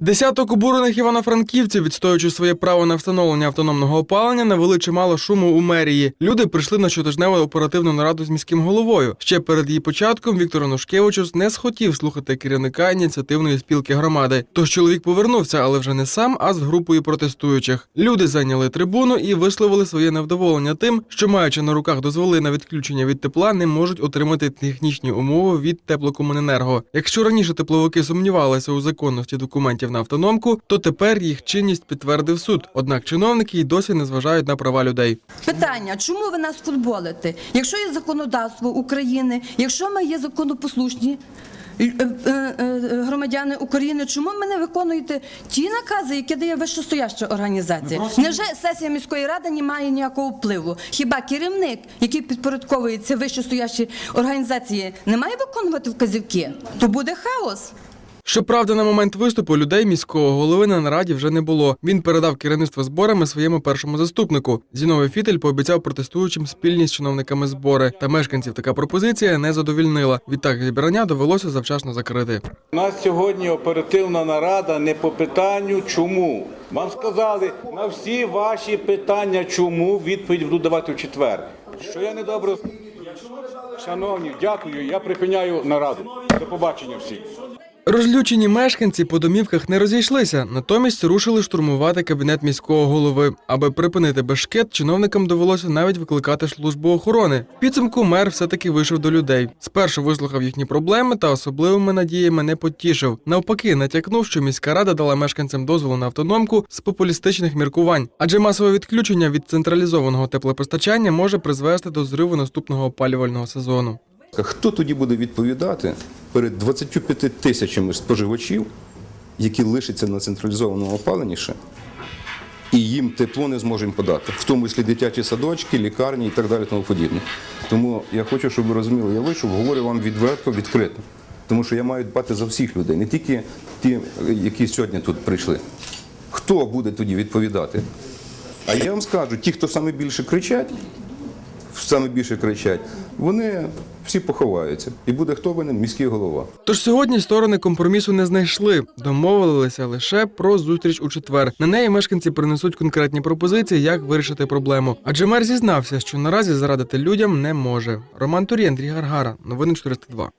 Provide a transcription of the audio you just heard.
Десяток обурених івано-франківців, відстоюючи своє право на встановлення автономного опалення, навели чимало шуму у мерії. Люди прийшли на щотижневу оперативну нараду з міським головою. Ще перед її початком Віктор Анушкевичус не схотів слухати керівника ініціативної спілки громади. Тож чоловік повернувся, але вже не сам, а з групою протестуючих. Люди зайняли трибуну і висловили своє невдоволення тим, що маючи на руках дозволи на відключення від тепла, не можуть отримати технічні умови від теплокомуненерго. Якщо раніше тепловики сумнівалися у законності документів на автономку, то тепер їх чинність підтвердив суд. Однак чиновники й досі не зважають на права людей. Питання, чому ви нас футболите? Якщо є законодавство України, якщо ми є законопослушні е, е, е, громадяни України, чому ви не виконуєте ті накази, які дає вищостояща організація? Невже сесія міської ради не має ніякого впливу? Хіба керівник, який підпорядковується вищостоящій організації, не має виконувати вказівки? То буде хаос. Щоправда, на момент виступу людей міського голови на нараді вже не було. Він передав керівництво зборами своєму першому заступнику. Зіновий Фітель пообіцяв протестуючим спільні з чиновниками збори. Та мешканців така пропозиція не задовільнила. Відтак зібрання довелося завчасно закрити. У нас сьогодні оперативна нарада не по питанню чому. Вам сказали на всі ваші питання, чому відповідь буду давати в четвер. Що я недобре. Шановні, дякую. Я припиняю нараду. До побачення всім. Розлючені мешканці по домівках не розійшлися, натомість рушили штурмувати кабінет міського голови. Аби припинити бешкет, чиновникам довелося навіть викликати службу охорони. В підсумку мер все-таки вийшов до людей. Спершу вислухав їхні проблеми та особливими надіями не потішив. Навпаки, натякнув, що міська рада дала мешканцям дозволу на автономку з популістичних міркувань, адже масове відключення від централізованого теплопостачання може призвести до зриву наступного опалювального сезону. Хто тоді буде відповідати перед 25 тисячами споживачів, які лишаться на централізованому опаленні ще, і їм тепло не зможемо подати, в тому числі дитячі садочки, лікарні і так далі. Тому подібне. Тому я хочу, щоб ви розуміли, я вийшов, говорю вам відверто, відкрито. Тому що я маю дбати за всіх людей, не тільки ті, які сьогодні тут прийшли. Хто буде тоді відповідати? А я вам скажу, ті, хто саме більше кричать, саме більше кричать, вони всі поховаються. І буде хто винен? Міський голова. Тож сьогодні сторони компромісу не знайшли, домовилися лише про зустріч у четвер. На неї мешканці принесуть конкретні пропозиції, як вирішити проблему. Адже мер зізнався, що наразі зарадити людям не може. Роман Турі, Андрій Гаргара, новини 402.